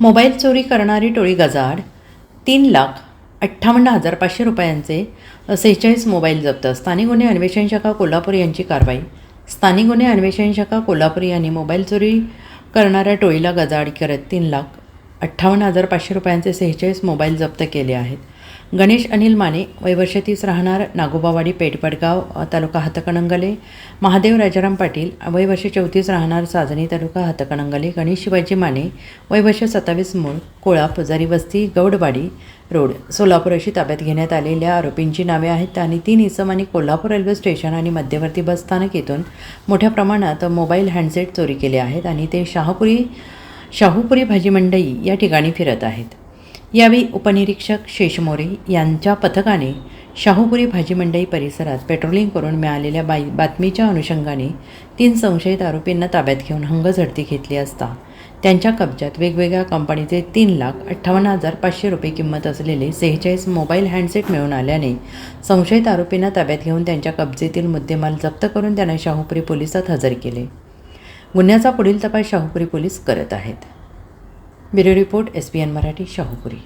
Mobile चोरी करणारी टोळी गजाड तीन लाख अठ्ठावन्न हजार पाचशे रुपयांचे सेहेचाळीस मोबाईल जप्त. स्थानिक गुन्हे अन्वेषण शाखा कोल्हापूर यांची कारवाई. स्थानिक गुन्हे अन्वेषण शाखा कोल्हापूर यांनी मोबाईल चोरी करणाऱ्या टोळीला गजाड करत तीन लाख अठ्ठावन्न हजार पाचशे रुपयांचे सेहेचाळीस मोबाईल जप्त केले आहेत. गणेश अनिल माने वयवर्ष तीस राहणार नागोबावाडी पेठपडगाव तालुका हातकणंगले. महादेव राजाराम पाटील वयवर्ष चौतीस राहणार साजणी तालुका हातकणंगले. गणेश शिवाजी माने वयवर्ष सत्तावीस मूळ कोळा पुजारी वस्ती गौडवाडी रोड सोलापूर अशी ताब्यात घेण्यात आलेल्या आरोपींची नावे आहेत. आणि तीन इसम आणि कोल्हापूर रेल्वे स्टेशन आणि मध्यवर्ती बस स्थानक येथून मोठ्या प्रमाणात मोबाईल हँडसेट चोरी केले आहेत. आणि ते शाहपुरी शाहूपुरी भाजी मंडई या ठिकाणी फिरत आहेत. यावेळी उपनिरीक्षक शेषमोरे यांच्या पथकाने शाहूपुरी भाजी मंडई परिसरात पेट्रोलिंग करून मिळालेल्या बाई बातमीच्या अनुषंगाने तीन संशयित आरोपींना ताब्यात घेऊन हंगझडती घेतली असता त्यांच्या कब्जात वेगवेगळ्या कंपनीचे तीन लाख अठ्ठावन्न हजार पाचशे रुपये किंमत असलेले सेहेचाळीस मोबाईल हँडसेट मिळून आल्याने संशयित आरोपींना ताब्यात घेऊन त्यांच्या कब्जेतील मुद्देमाल जप्त करून त्यांना शाहूपुरी पोलिसात हजर केले. गुन्ह्याचा पुढील तपास शाहूपुरी पोलीस करत आहेत. Bureau report S B N Marathi Shahupuri.